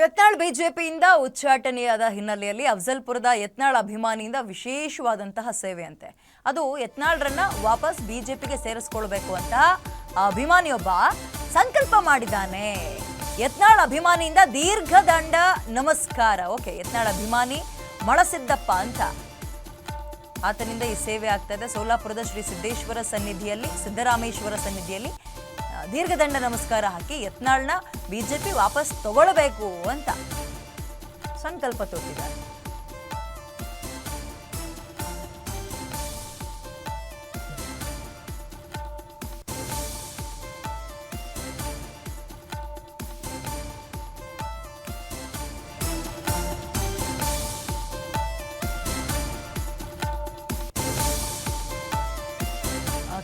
ಯತ್ನಾಳ್ ಬಿಜೆಪಿಯಿಂದ ಉಚ್ಚಾಟನೆಯಾದ ಹಿನ್ನೆಲೆಯಲ್ಲಿ ಅಫ್ಜಲ್ಪುರದ ಯತ್ನಾಳ್ ಅಭಿಮಾನಿಯಿಂದ ವಿಶೇಷವಾದಂತಹ ಸೇವೆಯಂತೆ. ಅದು ಯತ್ನಾಳ್ರನ್ನ ವಾಪಸ್ ಬಿಜೆಪಿಗೆ ಸೇರಿಸ್ಕೊಳ್ಬೇಕು ಅಂತ ಅಭಿಮಾನಿಯೊಬ್ಬ ಸಂಕಲ್ಪ ಮಾಡಿದ್ದಾನೆ. ಯತ್ನಾಳ್ ಅಭಿಮಾನಿಯಿಂದ ದೀರ್ಘದಂಡ ನಮಸ್ಕಾರ. ಓಕೆ, ಯತ್ನಾಳ್ ಅಭಿಮಾನಿ ಮಳಸಿದ್ದಪ್ಪ ಅಂತ. ಆತನಿಂದ ಈ ಸೇವೆ ಆಗ್ತಾ ಇದೆ. ಸೋಲಾಪುರದ ಶ್ರೀ ಸಿದ್ದೇಶ್ವರ ಸನ್ನಿಧಿಯಲ್ಲಿ, ಸಿದ್ದರಾಮೇಶ್ವರ ಸನ್ನಿಧಿಯಲ್ಲಿ ದೀರ್ಘದಂಡ ನಮಸ್ಕಾರ ಹಾಕಿ ಯತ್ನಾಳ್ನ ಬಿಜೆಪಿ ವಾಪಸ್ ತಗೊಳ್ಬೇಕು ಅಂತ ಸಂಕಲ್ಪ ತೊಟ್ಟಿದ್ದಾರೆ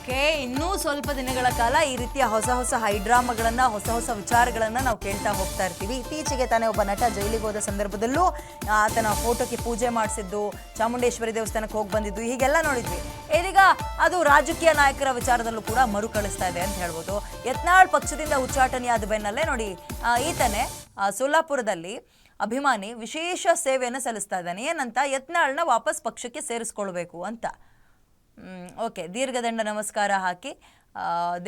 ಓಕೆ, ಇನ್ನೂ ಸ್ವಲ್ಪ ದಿನಗಳ ಕಾಲ ಈ ರೀತಿಯ ಹೊಸ ಹೊಸ ಹೈಡ್ರಾಮಾಗಳನ್ನ, ಹೊಸ ಹೊಸ ವಿಚಾರಗಳನ್ನ ನಾವು ಕೇಳ್ತಾ ಹೋಗ್ತಾ ಇರ್ತೀವಿ. ಇತ್ತೀಚೆಗೆ ತಾನೇ ಒಬ್ಬ ನಟ ಜೈಲಿಗೆ ಹೋದ ಸಂದರ್ಭದಲ್ಲೂ ಆತನ ಫೋಟೋಕ್ಕೆ ಪೂಜೆ ಮಾಡಿಸಿದ್ದು, ಚಾಮುಂಡೇಶ್ವರಿ ದೇವಸ್ಥಾನಕ್ಕೆ ಹೋಗಿ ಬಂದಿದ್ದು, ಹೀಗೆಲ್ಲ ನೋಡಿದ್ವಿ. ಇದೀಗ ಅದು ರಾಜಕೀಯ ನಾಯಕರ ವಿಚಾರದಲ್ಲೂ ಕೂಡ ಮರುಕಳಿಸ್ತಾ ಇದೆ ಅಂತ ಹೇಳ್ಬೋದು. ಯತ್ನಾಳ್ ಪಕ್ಷದಿಂದ ಉಚ್ಚಾಟನೆಯಾದ ಬೆನ್ನಲ್ಲೇ ನೋಡಿ ಈತನೇ ಸೋಲಾಪುರದಲ್ಲಿ ಅಭಿಮಾನಿ ವಿಶೇಷ ಸೇವೆಯನ್ನು ಸಲ್ಲಿಸ್ತಾ ಇದ್ದಾನೆ. ಏನಂತ, ಯತ್ನಾಳ್ನ ವಾಪಸ್ ಪಕ್ಷಕ್ಕೆ ಸೇರಿಸ್ಕೊಳ್ಬೇಕು ಅಂತ. ಓಕೆ, ದೀರ್ಘದಂಡ ನಮಸ್ಕಾರ ಹಾಕಿ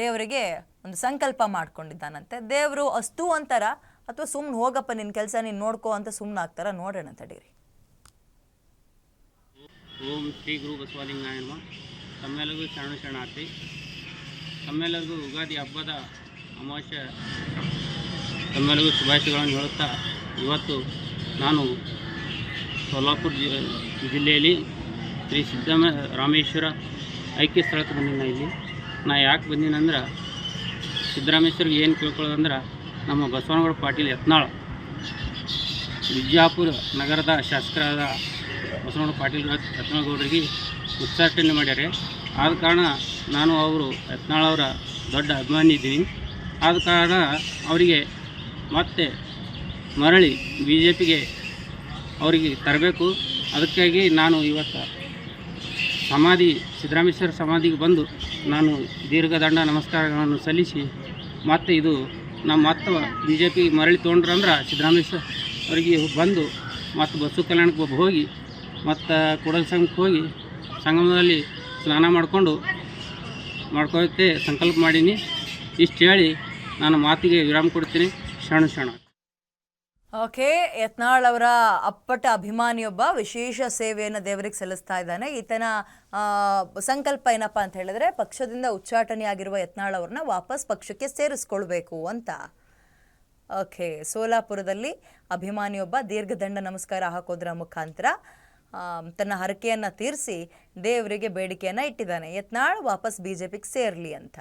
ದೇವರಿಗೆ ಒಂದು ಸಂಕಲ್ಪ ಮಾಡ್ಕೊಂಡಿದ್ದಾನಂತೆ. ದೇವರು ಅಸ್ತು ಅಂತಾರ ಅಥವಾ ಸುಮ್ಮನೆ ಹೋಗಪ್ಪ ನಿನ್ನ ಕೆಲಸ ನೀನು ನೋಡ್ಕೋ ಅಂತ ಸುಮ್ಮನೆ ಆಗ್ತಾರ? ನೋಡೋಣ ತಡೀರಿ. ಓಂ ಶ್ರೀ ಗುರು ಬಸವಲಿಂಗಾಯ ತಮ್ಮೆಲ್ಲರಿಗೂ ಶರಣ ಶರಣಾರ್ಥಿ ತಮ್ಮೆಲ್ಲರಿಗೂ ಯುಗಾದಿ ಹಬ್ಬದ ಅಮಾವಾಸ್ಯೆ. ತಮ್ಮೆಲ್ಲರಿಗೂ ಶುಭಾಶಯಗಳನ್ನು ಹೇಳುತ್ತಾ, ಇವತ್ತು ನಾನು ಸೋಲಾಪುರ ಜಿಲ್ಲೆಯಲ್ಲಿ ಶ್ರೀ ಸಿದ್ದಮ ರಾಮೇಶ್ವರ ಐಕ್ಯ ಸ್ಥಳಕ್ಕೆ ಬಂದಿನ ಇಲ್ಲಿ. ನಾ ಯಾಕೆ ಬಂದಿನಂದ್ರೆ ಸಿದ್ದರಾಮೇಶ್ವರಿಗೆ ಏನು ಕೇಳ್ಕೊಳ್ಳೋದಂದ್ರೆ ನಮ್ಮ ಬಸವನಗೌಡ ಪಾಟೀಲ್ ಯತ್ನಾಳ್ ವಿಜಯಪುರ ನಗರದ ಶಾಸಕರಾದ ಬಸವನಗೌಡ ಪಾಟೀಲ್ ಯತ್ನಾಳಗೌಡರಿಗೆ ಉಚ್ಚಾಟನೆ ಮಾಡ್ಯಾರೆ. ಆದ ಕಾರಣ ನಾನು ಅವರು ಯತ್ನಾಳವರ ದೊಡ್ಡ ಅಭಿಮಾನಿ ಇದ್ದೀನಿ. ಆದ ಕಾರಣ ಅವರಿಗೆ ಮತ್ತೆ ಮರಳಿ ಬಿ ಜೆ ಪಿಗೆ ಅವರಿಗೆ ತರಬೇಕು. ಅದಕ್ಕಾಗಿ ನಾನು ಇವತ್ತು ಸಮಾಧಿ ಸಿದ್ದರಾಮೇಶ್ವರ ಸಮಾಧಿಗೆ ಬಂದು ನಾನು ದೀರ್ಘದಂಡ ನಮಸ್ಕಾರಗಳನ್ನು ಸಲ್ಲಿಸಿ, ಮತ್ತು ಇದು ನಮ್ಮ ಮತ್ತೆ ಬಿ ಜೆ ಪಿ ಮರಳಿ ತೊಗೊಂಡ್ರಂದ್ರೆ ಸಿದ್ದರಾಮೇಶ್ವರ ಅವರಿಗೆ ಬಂದು ಮತ್ತು ಬಸ್ಸು ಕಲ್ಯಾಣಕ್ಕೆ ಹೋಗಿ, ಮತ್ತು ಕೂಡಲ ಸಂಘಕ್ಕೆ ಹೋಗಿ ಸಂಗಮದಲ್ಲಿ ಸ್ನಾನ ಮಾಡಿಕೊಂಡು ಮಾಡ್ಕೊಳ್ಳೋಕ್ಕೆ ಸಂಕಲ್ಪ ಮಾಡೀನಿ. ಇಷ್ಟು ಹೇಳಿ ನಾನು ಮಾತಿಗೆ ವಿರಾಮ ಕೊಡ್ತೀನಿ. ಶರಣು ಶರಣ. ಓಕೆ, ಯತ್ನಾಳ್ ಅವರ ಅಪ್ಪಟ ಅಭಿಮಾನಿಯೊಬ್ಬ ವಿಶೇಷ ಸೇವೆಯನ್ನು ದೇವರಿಗೆ ಸಲ್ಲಿಸ್ತಾ ಇದ್ದಾನೆ. ಈತನ ಸಂಕಲ್ಪ ಏನಪ್ಪ ಅಂತ ಹೇಳಿದ್ರೆ, ಪಕ್ಷದಿಂದ ಉಚ್ಚಾಟನೆಯಾಗಿರುವ ಯತ್ನಾಳ್ ಅವ್ರನ್ನ ವಾಪಸ್ ಪಕ್ಷಕ್ಕೆ ಸೇರಿಸ್ಕೊಳ್ಬೇಕು ಅಂತ. ಓಕೆ, ಸೋಲಾಪುರದಲ್ಲಿ ಅಭಿಮಾನಿಯೊಬ್ಬ ದೀರ್ಘದಂಡ ನಮಸ್ಕಾರ ಹಾಕೋದ್ರ ಮುಖಾಂತರ ತನ್ನ ಹರಕೆಯನ್ನು ತೀರಿಸಿ ದೇವರಿಗೆ ಬೇಡಿಕೆಯನ್ನು ಇಟ್ಟಿದ್ದಾನೆ. ಯತ್ನಾಳ್ ವಾಪಸ್ ಬಿ ಜೆ ಪಿಗೆ ಸೇರಲಿ ಅಂತ.